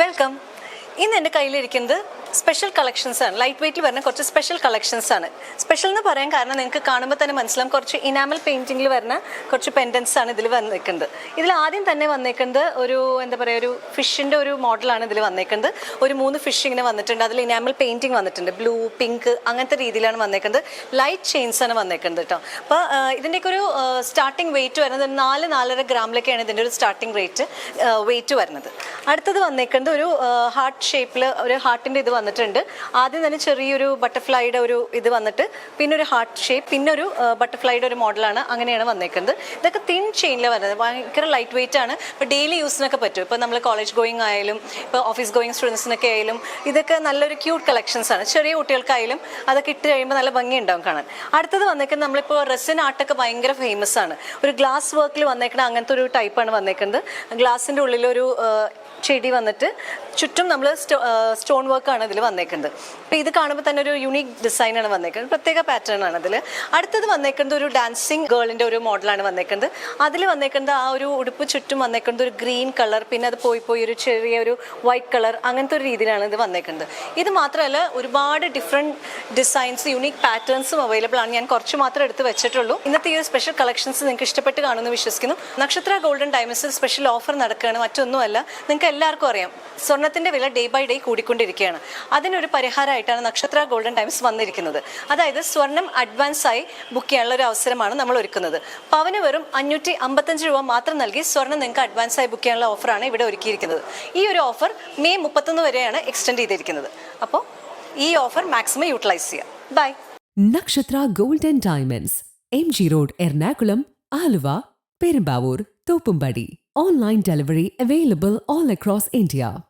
Welcome. ഇന്ന് എന്റെ കയ്യിലിരിക്കുന്നത് സ്പെഷ്യൽ കളക്ഷൻസ് ആണ്. ലൈറ്റ് വെയിറ്റിൽ വരുന്ന കുറച്ച് സ്പെഷ്യൽ കളക്ഷൻസ് ആണ്. സ്പെഷ്യൽ എന്ന് പറയാൻ കാരണം നിങ്ങൾക്ക് കാണുമ്പോൾ തന്നെ മനസ്സിലാവും കുറച്ച് ഇനാമൽ പെയിന്റിങ്ങിൽ വരുന്ന കുറച്ച് പെൻഡൻസ് ആണ് ഇതിൽ വന്നിരിക്കുന്നത് ഇതിൽ ആദ്യം തന്നെ വന്നേക്കുന്നത് ഒരു എന്താ പറയുക ഒരു ഫിഷിന്റെ ഒരു മോഡലാണ് ഇതിൽ വന്നേക്കുന്നത്. ഒരു മൂന്ന് ഫിഷ് ഇങ്ങനെ വന്നിട്ടുണ്ട്. അതിൽ ഇനാമൽ പെയിന്റിങ് വന്നിട്ടുണ്ട്. ബ്ലൂ പിങ്ക് അങ്ങനത്തെ രീതിയിലാണ് വന്നേക്കുന്നത്. ലൈറ്റ് ചെയിൻസ് ആണ് വന്നേക്കുന്നത് കേട്ടോ അപ്പോൾ ഇതിന്റെയൊക്കെ ഒരു സ്റ്റാർട്ടിംഗ് വെയിറ്റ് വരുന്നത് നാല് നാലര ഗ്രാമിലൊക്കെയാണ് ഇതിന്റെ ഒരു സ്റ്റാർട്ടിംഗ് റേറ്റ് വെയിറ്റ് വരുന്നത്. അടുത്തത് വന്നേക്കുന്നത് ഒരു ഹാർട്ട് ഷേപ്പിൽ ഒരു ഹാർട്ടിന്റെ ഇത് വന്നിട്ടുണ്ട്. ആദ്യം തന്നെ ചെറിയൊരു ബട്ടർഫ്ലൈയുടെ ഒരു ഇത് വന്നിട്ട് പിന്നെ ഒരു ഹാർട്ട് ഷേപ്പ് പിന്നെ ഒരു ബട്ടർഫ്ലൈയുടെ ഒരു മോഡലാണ് അങ്ങനെയാണ് വന്നേക്കുന്നത്. ഇതൊക്കെ തിൻ ചെയിനിൽ വരുന്നത്. ഭയങ്കര ലൈറ്റ് വെയിറ്റ് ആണ്. ഇപ്പോൾ ഡെയിലി യൂസിനൊക്കെ പറ്റും. ഇപ്പോൾ നമ്മൾ കോളേജ് ഗോയിങ് ആയാലും ഇപ്പോൾ ഓഫീസ് ഗോയിങ് സ്റ്റുഡൻസിനൊക്കെ ആയാലും ഇതൊക്കെ നല്ലൊരു ക്യൂട്ട് കളക്ഷൻസ് ആണ്. ചെറിയ കുട്ടികൾക്കായാലും അതൊക്കെ ഇട്ട് കഴിയുമ്പോൾ നല്ല ഭംഗി ഉണ്ടാവും കാണാൻ. അടുത്തത് വന്നേക്കുന്നത് നമ്മളിപ്പോൾ റെസിൻ ആർട്ടൊക്കെ ഭയങ്കര ഫേമസ് ആണ്. ഒരു ഗ്ലാസ് വർക്കിൽ വന്നേക്കുന്ന അങ്ങനത്തെ ഒരു ടൈപ്പാണ് വന്നേക്കുന്നത്. ഗ്ലാസിന്റെ ഉള്ളിലൊരു ചെടി വന്നിട്ട് ചുറ്റും നമ്മൾ സ്റ്റോൺ വർക്കാണ് ഇതിൽ വന്നേക്കുന്നത് അപ്പോൾ ഇത് കാണുമ്പോൾ തന്നെ ഒരു യുണീക്ക് ഡിസൈനാണ് വന്നേക്കുന്നത്. പ്രത്യേക പാറ്റേൺ ആണ് അതിൽ അടുത്തത് വന്നേക്കുന്നത് ഒരു ഡാൻസിങ് ഗേളിന്റെ ഒരു മോഡലാണ് വന്നേക്കുന്നത്. അതിൽ വന്നേക്കുന്നത് ആ ഒരു ഉടുപ്പ് ചുറ്റും വന്നേക്കുന്നത് ഒരു ഗ്രീൻ കളർ പിന്നെ അത് പോയി പോയി ഒരു ചെറിയ ഒരു വൈറ്റ് കളർ അങ്ങനത്തെ ഒരു രീതിയിലാണ് ഇത് വന്നേക്കുന്നത്. ഇത് മാത്രമല്ല ഒരുപാട് ഡിഫറെന്റ് ഡിസൈൻസ് യുണീക്ക് പാറ്റേൺസും അവൈലബിൾ ആണ്. ഞാൻ കുറച്ച് മാത്രം എടുത്ത് വെച്ചിട്ടുള്ളൂ. ഇന്നത്തെ ഈ ഒരു സ്പെഷ്യൽ കളക്ഷൻസ് നിങ്ങൾക്ക് ഇഷ്ടപ്പെട്ട് കാണുമെന്ന് വിശ്വസിക്കുന്നു. നക്ഷത്ര ഗോൾഡൻ ഡയമണ്ട്സിൽ സ്പെഷ്യൽ ഓഫർ നടക്കുകയാണ്. മറ്റൊന്നുമല്ല. നിങ്ങൾക്ക് എല്ലാവർക്കും അറിയാം. സ്വർണത്തിന്റെ വില ഡേ ബൈ ഡേ കൂടിക്കൊണ്ടിരിക്കുകയാണ്. അതിനൊരു പരിഹാരമായിട്ടാണ് നക്ഷത്ര ഗോൾഡൻ ടൈംസ് വന്നിരിക്കുന്നത്. അതായത് സ്വർണം അഡ്വാൻസ് ആയി ബുക്ക് ചെയ്യാനുള്ള ഒരു അവസരമാണ് നമ്മൾ ഒരുക്കുന്നത്. പവന് വെറും അഞ്ഞൂറ്റി അമ്പത്തഞ്ച് രൂപ മാത്രം നൽകി സ്വർണം നിങ്ങൾക്ക് അഡ്വാൻസ് ആയി ബുക്ക് ചെയ്യാനുള്ള ഓഫറാണ് ഇവിടെ ഒരുക്കിയിരിക്കുന്നത്. ഈ ഒരു ഓഫർ മെയ് മുപ്പത്തൊന്ന് വരെയാണ് എക്സ്റ്റെൻഡ് ചെയ്തിരിക്കുന്നത്. അപ്പോൾ ഈ ഓഫർ മാക്സിമം യൂട്ടിലൈസ് ചെയ്യാം. By Nakshatra golden diamonds M G road Ernakulam Aluva Perumbavoor Thoppumpady. Online delivery available all across India.